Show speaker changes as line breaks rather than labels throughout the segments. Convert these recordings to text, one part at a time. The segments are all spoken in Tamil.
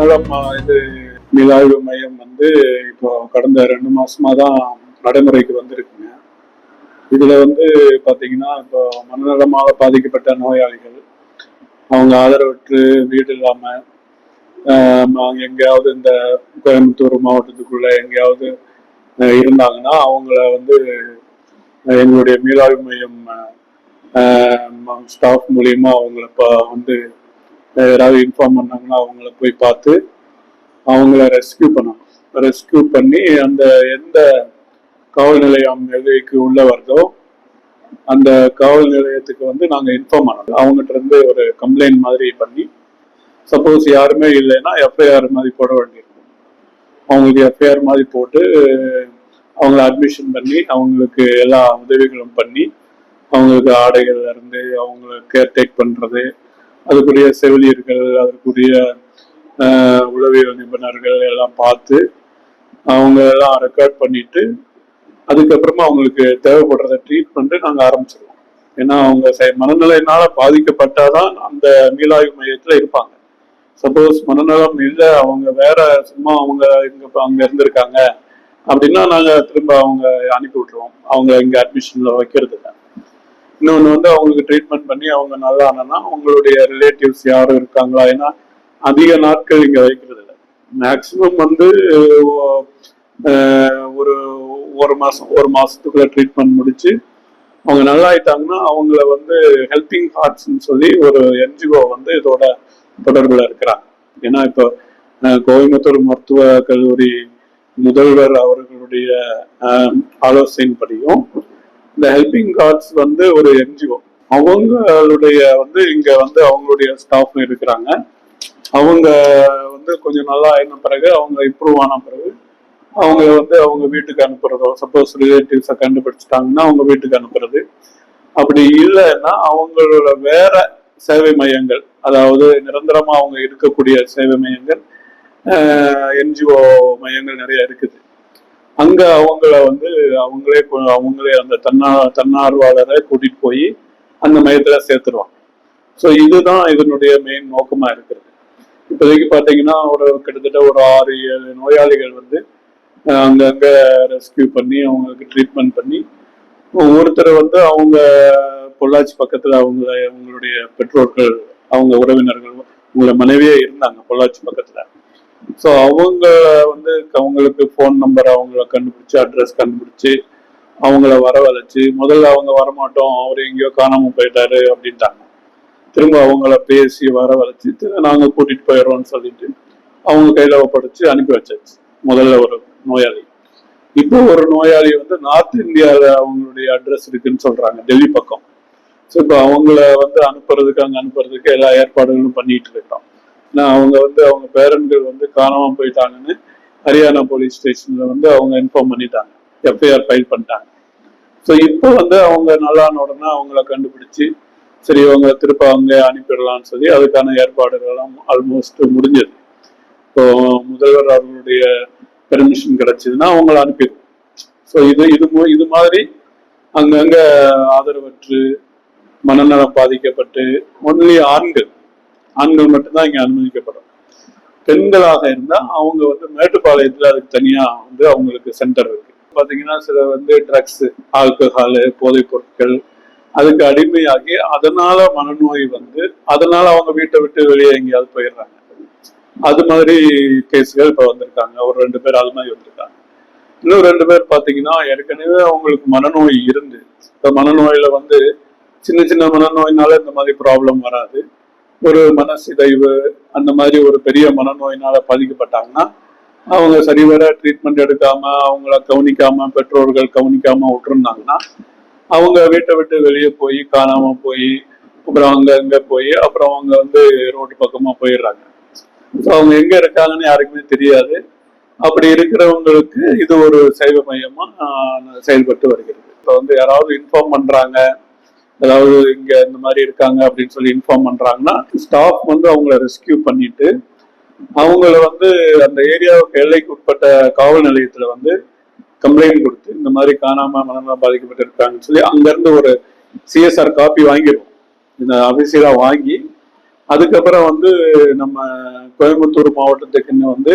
மனநலம் இது மீளாய்வு மையம் வந்து இப்போ கடந்த ரெண்டு மாசமா தான் நடைமுறைக்கு வந்திருக்குங்க. இதுல வந்து பாத்தீங்கன்னா இப்போ மனநலமாக பாதிக்கப்பட்ட நோயாளிகள் அவங்க ஆதரவற்று வீடு இல்லாம எங்கேயாவது இந்த கோயம்புத்தூர் மாவட்டத்துக்குள்ள எங்கேயாவது இருந்தாங்கன்னா அவங்கள வந்து எங்களுடைய மீளாய்வு மையம் ஸ்டாஃப் மூலியமா அவங்கள இப்போ வந்து யாராவது இன்ஃபார்ம் பண்ணாங்கன்னா அவங்கள போய் பார்த்து அவங்கள ரெஸ்கியூ பண்ணணும். ரெஸ்கியூ பண்ணி அந்த எந்த காவல் நிலையம் எல்லைக்கு உள்ள வருதோ அந்த காவல் நிலையத்துக்கு வந்து நாங்கள் இன்ஃபார்ம் பண்ணணும். அவங்ககிட்ட இருந்து ஒரு கம்ப்ளைண்ட் மாதிரி பண்ணி சப்போஸ் யாருமே இல்லைன்னா எஃப்ஐஆர் மாதிரி போட வேண்டியிருக்கும். அவங்களுக்கு எஃப்ஐஆர் மாதிரி போட்டு அவங்கள அட்மிஷன் பண்ணி அவங்களுக்கு எல்லா உதவிகளும் பண்ணி அவங்களுக்கு ஆடைகள்ல இருந்து அவங்கள கேர் டேக் பண்ணுறது அதுக்குரிய செவிலியர்கள் அதற்குரிய உளவியல் நிபுணர்கள் எல்லாம் பார்த்து அவங்க எல்லாம் ரெக்கார்ட் பண்ணிட்டு அதுக்கப்புறமா அவங்களுக்கு தேவைப்படுறத ட்ரீட்மெண்ட் நாங்கள் ஆரம்பிச்சிருவோம். ஏன்னா அவங்க செ- மனநிலையினால பாதிக்கப்பட்டாதான் அந்த மீளாய்வு மையத்தில் இருப்பாங்க. சப்போஸ் மனநலம் இல்லை அவங்க வேற சும்மா அவங்க இங்க அங்க இருந்திருக்காங்க. அப்படின்னா நாங்கள் திரும்ப அவங்க அனுப்பி விட்டுருவோம். அவங்க இங்கே அட்மிஷன்ல வைக்கிறது இல்லை இன்னொன்று வந்து அவங்களுக்கு ட்ரீட்மெண்ட் பண்ணி அவங்க நல்லா ஆனா அவங்களுடைய ரிலேட்டிவ்ஸ் யாரும் இருக்காங்களா? ஏன்னா அதிக நாட்கள் இங்கே வைக்கிறது இல்லை. மேக்சிமம் வந்து ஒரு ஒரு மாதம் ஒரு மாதத்துக்குள்ள ட்ரீட்மெண்ட் முடிச்சு அவங்க நல்லா ஆயிட்டாங்கன்னா அவங்கள வந்து ஹெல்பிங் ஹார்ட்ஸ்னு சொல்லி ஒரு என்ஜிஓ வந்து இதோட தொடர்பில் இருக்கிறாங்க. ஏன்னா இப்போ கோயம்புத்தூர் மருத்துவ கல்லூரி முதல்வர் அவர்களுடைய அஹ், ஆலோசனைப்படியும் இந்த ஹெல்பிங் கார்ட்ஸ் வந்து ஒரு என்ஜிஓ அவங்களுடைய வந்து இங்க வந்து அவங்களுடைய ஸ்டாஃப் இருக்கிறாங்க. அவங்க வந்து கொஞ்சம் நல்லா ஆயின பிறகு அவங்க இம்ப்ரூவ் ஆன பிறகு அவங்க வந்து அவங்க வீட்டுக்கு அனுப்புறதோ சப்போஸ் ரிலேட்டிவ்ஸை கண்டுபிடிச்சிட்டாங்கன்னா அவங்க வீட்டுக்கு அனுப்புறது. அப்படி இல்லைன்னா அவங்களோட வேற சேவை மையங்கள் அதாவது நிரந்தரமா அவங்க இருக்கக்கூடிய சேவை மையங்கள் என்ஜிஓ மையங்கள் நிறைய இருக்குது. அங்க அவங்கள வந்து அவங்களே அவங்களே அந்த தன்னா தன்னார்வலரை கூட்டிட்டு போய் அந்த மையத்துல சேர்த்துருவாங்க. ஸோ இதுதான் இதனுடைய மெயின் நோக்கமா இருக்கிறது இப்போதைக்கு பார்த்தீங்கன்னா ஒரு கிட்டத்தட்ட ஒரு ஆறு ஏழு நோயாளிகள் வந்து அங்கங்க ரெஸ்கியூ பண்ணி அவங்களுக்கு ட்ரீட்மெண்ட் பண்ணி ஒருத்தர் வந்து அவங்க பொள்ளாச்சி பக்கத்துல அவங்க அவங்களுடைய பெற்றோர்கள் அவங்க உறவினர்கள் உங்களை மனைவியே இருந்தாங்க பொள்ளாச்சி பக்கத்துல. ஸோ அவங்க வந்து அவங்களுக்கு ஃபோன் நம்பர் அவங்கள கண்டுபிடிச்சி அட்ரஸ் கண்டுபிடிச்சி அவங்கள வரவழைச்சி முதல்ல அவங்க வரமாட்டோம் அவர் எங்கேயோ காணாமல் போயிட்டாரு அப்படின்ட்டாங்க. திரும்ப அவங்கள பேசி வரவழைச்சி திரு நாங்கள் கூட்டிட்டு போயிடுறோம்னு சொல்லிட்டு அவங்க கையில் ஒப்படைச்சு அனுப்பி வச்சாச்சு முதல்ல ஒரு நோயாளி. இப்போ ஒரு நோயாளி வந்து நார்த் இந்தியாவில் அவங்களுடைய அட்ரஸ் இருக்குன்னு சொல்றாங்க டெல்லி பக்கம். ஸோ இப்போ அவங்கள வந்து அனுப்புறதுக்கு அங்கே அனுப்புறதுக்கு எல்லா ஏற்பாடுகளும் பண்ணிட்டு இருக்கோம் நான் அவங்க வந்து அவங்க பேரன்கள் வந்து காணாமல் போயிட்டாங்கன்னு ஹரியானா போலீஸ் ஸ்டேஷன்ல வந்து அவங்க இன்ஃபார்ம் பண்ணிட்டாங்க. எஃப்ஐஆர் ஃபைல் பண்ணிட்டாங்க. ஸோ இப்போ வந்து அவங்க நல்லான உடனே அவங்கள கண்டுபிடிச்சு சரி அவங்க திருப்ப அவங்க அனுப்பிடலாம்னு சொல்லி அதுக்கான ஏற்பாடுகள்லாம் ஆல்மோஸ்ட் முடிஞ்சது. இப்போ முதல்வர் அவர்களுடைய பெர்மிஷன் கிடைச்சதுன்னா அவங்கள அனுப்பிடுவோம் ஸோ இது இது இது மாதிரி அங்கங்கே ஆதரவற்று மனநலம் பாதிக்கப்பட்டு ஒன்லி ஆண்கள் ஆண்கள் மட்டும்தான் இங்க அனுமதிக்கப்படும். பெண்களாக இருந்தா அவங்க வந்து மேட்டுப்பாளையத்துல அதுக்கு தனியா வந்து அவங்களுக்கு சென்டர் இருக்கு. பாத்தீங்கன்னா சில வந்து ட்ரக்ஸ் ஆல்கஹாலு போதைப் பொருட்கள் அதுக்கு அடிமையாகி அதனால மனநோய் வந்து அதனால அவங்க வீட்டை விட்டு வெளியே எங்கேயாவது போயிடுறாங்க. அது மாதிரி கேஸ்கள் இப்ப வந்திருக்காங்க. ஒரு ரெண்டு பேர் அது மாதிரி வந்திருக்காங்க. இன்னும் ரெண்டு பேர் பார்த்தீங்கன்னா ஏற்கனவே அவங்களுக்கு மனநோய் இருந்து இப்போ மனநோயில வந்து சின்ன சின்ன மனநோயினால இந்த மாதிரி ப்ராப்ளம் வராது. ஒரு மனசிதைவு அந்த மாதிரி ஒரு பெரிய மனநோயினால பாதிக்கப்பட்டாங்கன்னா அவங்க சரிவர ட்ரீட்மெண்ட் எடுக்காம அவங்கள கவனிக்காம பெற்றோர்கள் கவனிக்காம விட்டுருந்தாங்கன்னா அவங்க வீட்டை விட்டு வெளியே போய் காணாம போய் அப்புறம் அங்க அங்க போய் அப்புறம் அவங்க வந்து ரோட்டு பக்கமா போயிடுறாங்க. ஸோ அவங்க எங்க இருக்காங்கன்னு யாருக்குமே தெரியாது. அப்படி இருக்கிறவங்களுக்கு இது ஒரு சைவ மையமா செயல்பட்டு வருகிறது. இப்போ வந்து யாராவது இன்ஃபார்ம் பண்றாங்க அதாவது இங்க இந்த மாதிரி இருக்காங்க அப்படின்னு சொல்லி இன்ஃபார்ம் பண்றாங்கன்னா ஸ்டாஃப் வந்து அவங்கள ரெஸ்கியூ பண்ணிட்டு அவங்கள வந்து அந்த ஏரியாவுக்கு எல்லைக்கு உட்பட்ட காவல் நிலையத்துல வந்து கம்ப்ளைண்ட் கொடுத்து இந்த மாதிரி காணாம மனநலம் பாதிக்கப்பட்டு இருக்காங்கன்னு சொல்லி அங்கேருந்து ஒரு சிஎஸ்ஆர் காப்பி வாங்கிடுவோம். இந்த அபிசியலாக வாங்கி அதுக்கப்புறம் வந்து நம்ம கோயம்புத்தூர் மாவட்டத்துக்குன்னு வந்து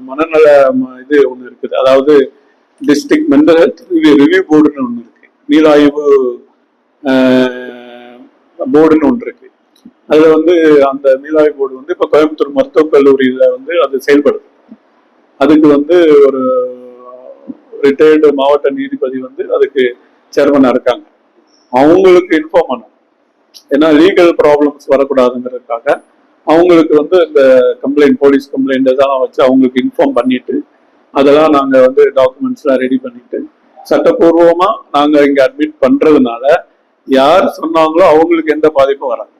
மனநல ம- இது ஒன்று இருக்குது. அதாவது டிஸ்ட்ரிக்ட் மென்டல் ஹெல்த் ரிவ்யூ போர்டுன்னு ஒன்று இருக்கு. மீளாய்வு போர்டுன்னு ஒன்று இருக்கு. அதுல வந்து அந்த மீளாய்வு போர்டு வந்து இப்போ கோயம்புத்தூர் மருத்துவக் கல்லூரியில வந்து அது செயல்படுது. அதுக்கு வந்து ஒரு ரிட்டையர்டு மாவட்ட நீதிபதி வந்து அதுக்கு சேர்மனாக இருக்காங்க. அவங்களுக்கு இன்ஃபார்ம் பண்ணும் ஏன்னா லீகல் ப்ராப்ளம்ஸ் வரக்கூடாதுங்கிறதுக்காக அவங்களுக்கு வந்து இந்த கம்ப்ளைண்ட் போலீஸ் கம்ப்ளைண்ட் இதெல்லாம் வச்சு அவங்களுக்கு இன்ஃபார்ம் பண்ணிட்டு அதெல்லாம் நாங்கள் வந்து டாக்குமெண்ட்ஸ்லாம் ரெடி பண்ணிட்டு சட்டப்பூர்வமா நாங்க இங்க அட்மிட் பண்றதுனால யார் சொன்னாங்களோ அவங்களுக்கு எந்த பாதிப்பும் வராது.